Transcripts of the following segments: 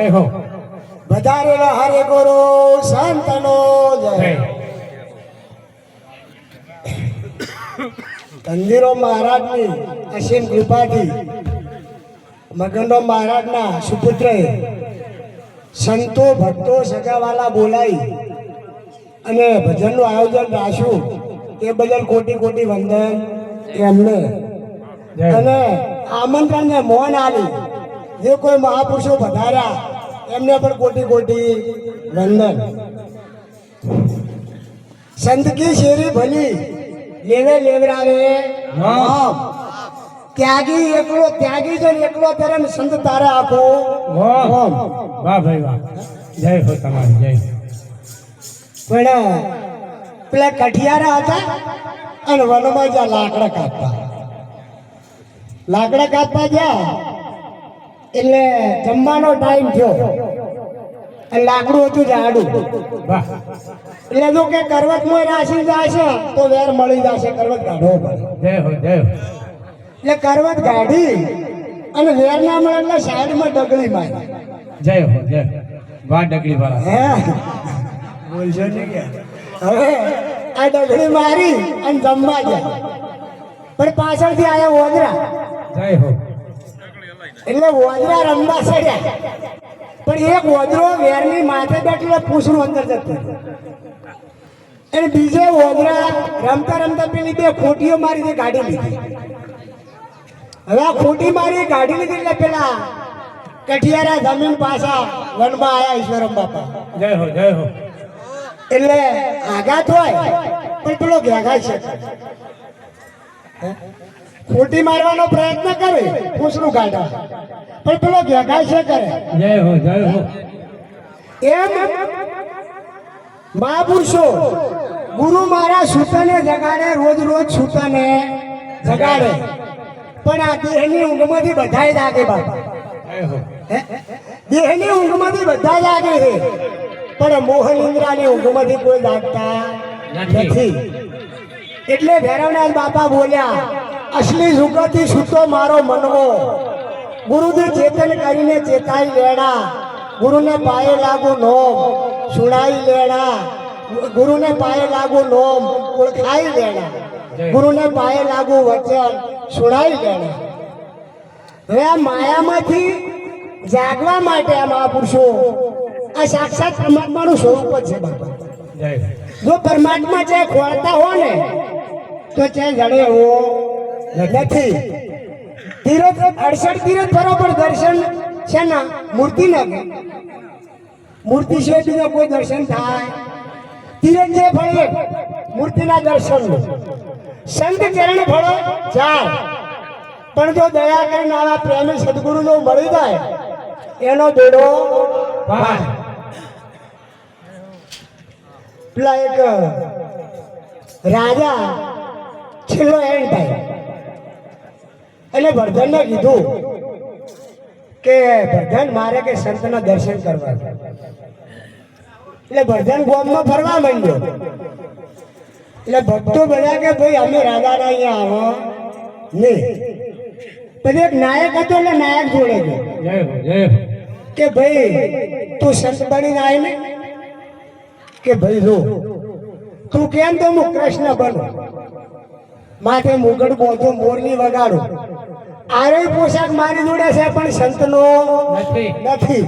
જય હો. વધારેલા હરે ગુરુ સંતનો જય. કંદીરો મહારાજની અસીમ કૃપાથી મગનનો મહારાજના સુપુત્રએ સંતો ભક્તો સગાવાલા બોલાવી અને ભજનનું આયોજન રાખ્યું. એ બદલ કોટી કોટી વંદન એમને. અને આમંત્રણને મોહન આલી. જે કોઈ મહાપુરુષો વધાર્યા. એમને પણ કોટી કોટી વંદન. સંતકી શેરી ભલી. લેવે લેવરાવે. ત્યાગી એકલો ત્યાગી જો એકલો તરમ સંત તારે આપો. વાહ. વાહ ભાઈ વાહ. જય હો તમારી જય પણ પેલા કઠિયારા હતા અને વનમાં જ્યાં લાકડા કાપતા. લાકડા કાપવા ગયા એટલે જમવાનો ટાઈમ થયો. લાકડું હતું જાડું વાહ. એટલે જો કે કરવતમાં રાશી જશે તો વેર મળી જશે કરવત કાઢવો પડે. જય હો જય હો. એટલે કરવત કાઢી અને વેર ના મળે એટલે સાઈડમાં ડગલી મારી. જય હો જય હો. વાહ ડગલી વાળા હે? બોલજો ને કે? હવે આ ડગલી મારી અને જમવા જાય પણ પાછળથી આયા ઓદરા જય હો. એટલે વોદરા રમવા સડ્યા પણ એક ઓદરો વેરની માથે બેઠેલો પૂછડું અંદર જતું અને બીજે ઓદરા રમતા રમતા પેલી બે ખોટીઓ મારી તે ગાડી લીધી. હવે આ ખોટી મારી ગાડી લીધી એટલે પેલા કઠિયારા જમીન પાછા વનમાં આયા ઈશ્વરમ બાપા. જય હો જય હો. એટલે આઘાત હોય પણ પેલો ઘેઘા છે? ખોટી મારવાનો પ્રયત્ન કરે પૂછડું કાઢા પણ પેલો ભેગા છે કરે જય હો જય હો. એમ મહાપુરુષો ગુરુ મારા સૂતને જગાડે રોજ રોજ સૂતને જગાડે. પણ આ દેહની ઊંઘમાંથી બધાય જાગે બાપા? દેહની ઊંઘમાંથી બધા જાગે છે પણ મોહન ઇન્દ્રાની ઊંઘમાંથી કોઈ જાગતા નથી. નથી. એટલે ભૈરવનાથ બાપા બોલ્યા અસલી સુગતિ સૂતો મારો મનવો. ગુરુજી ચેતન કરીને ચેતાઈ લેણા. ગુરુને પાયે લાગુ નોમ. સુણાઈ લેણા. ગુરુને પાયે લાગુ નોમ. ઓળખાઈ લેણા. ગુરુને પાયે લાગુ વચન. સુણાઈ લેણા. હવે આ માયામાંથી જાગવા માટે આ મહાપુરુષો આ સાક્ષાત પરમાત્માનું સ્વરૂપ જ છે બાપા. જો પરમાત્મા છે ખોળતા હો ને તો જે જડે એવો નથી. તીરથ અડસઠ તીરથ બરોબર દર્શન છે ને મૂર્તિ ના મૂર્તિ સિવાય બીજો કોઈ દર્શન થાય. તીરથ જે ફળે મૂર્તિના દર્શન. સંત ચરણ ફળો જાય. પણ જો દયા કરીને આવા પ્રેમી સદગુરુ જો મળી જાય, એનો બેડો વાહ પેલા એક રાજા છેલ્લો એન્ડ થાય. એટલે વર્ધનને કીધું કે વર્ધન મારે કે સંતના દર્શન કરવા એટલે વર્ધન ગોમમાં ફરવા માંડ્યો. એટલે ભક્તો બધા કે ભાઈ અમે રાજાના અહીંયા આવો. નહીં. પછી એક નાયક હતો એટલે નાયક જોડે ગયો. કે ભાઈ તું સંત બનીને આય ને. કે ભાઈ જો તું કેમ તો હું કૃષ્ણ બનું? માથે મુગડ બોલતો મોરની વગાડું. આરે પોશાક મારી જોડે છે પણ સંતનો નથી. નથી.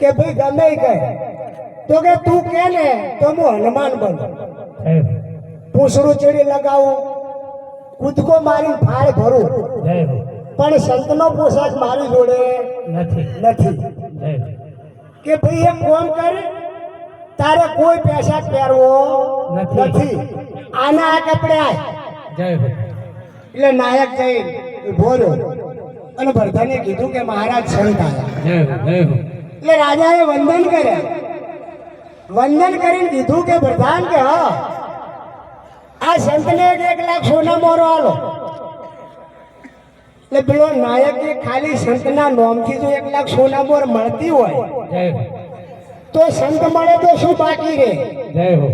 કે ભાઈ ગમે કહે. તો કે તું કે ને તો હું હનુમાન બનું. પૂછડું ચડી લગાવું કૂદકો મારી ફાળ ભરું. પણ સંતનો પોશાક મારી જોડે નથી. નથી. કે ભાઈ એમ કોમ કરે તારે કોઈ પૈસા પહેરવો નથી. આના આ કપડે આય. જય એટલે નાયક જઈ ઊભો રહ્યો. અને ભરતાને કીધું કે મહારાજ સંત આવ્યા એટલે રાજાએ વંદન કર્યા. વંદન કરીને કીધું કે પ્રધાન કે હા આ સંતને એક એક લાખ સોના મોરો આલો. એટલે પેલો નાયક કે ખાલી સંતના નોમથી જો એક લાખ સોના મોર મળતી હોય તો સંત મળે તો શું બાકી રે જય હો.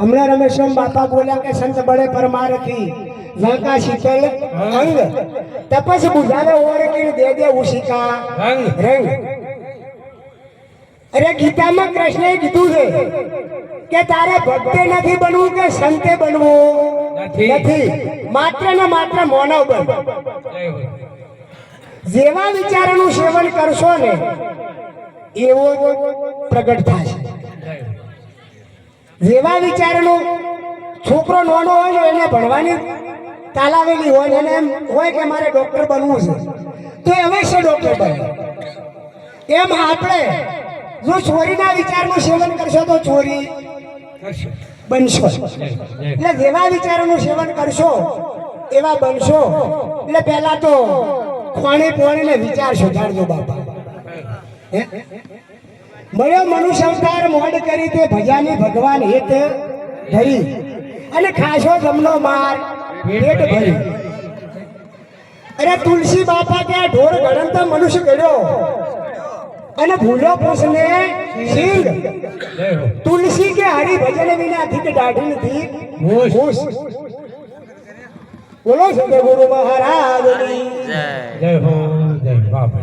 હમણાં રમેશ્વર બાપા બોલ્યા કે સંત બળે પરમારથી ઝાંકા શીતલ અંગ. તપસ ઓર કીણ દે દે ઉષિકા રંગ રંગ. અરે ગીતામાં કૃષ્ણએ કીધું છે કે તારે ભક્તે નથી બનવું કે સંતે બનવું? નથી. માત્ર ને માત્ર મોનવ બન. જેવા વિચારોનું સેવન કરશો ને એવો પ્રગટ થશે જેવા વિચારનું છોકરો નાનો હોય એને ભણવાની તાલાવેલી હોય ને એમ હોય કે મારે ડોક્ટર બનવું છે? તો અવશ્ય ડોક્ટર બને? એમ આપણે જો ચોરીના વિચારનું સેવન કરશો તો ચોરી બનશો. એટલે જેવા વિચારોનું સેવન કરશો એવા બનશો. એટલે પહેલા તો ખોણી પોણીને વિચાર સુધારજો બાપા? મળ્યો મનુષ્ય અવતાર મોડ કરી તે ભજાની ભગવાન હેત ધરી. અને ખાશો જમનો માર. પેટ ભરી. અરે તુલસી બાપા ત્યાં ઢોર ગળન તો મનુષ્ય કર્યો અને ભૂલો પુરુષને હો તુલસી કે હરી ભજન વિના થીક દાઢી નથી. ઘૂસ બોલો સદગુરુ મહારાજ જય હો જય બાપ.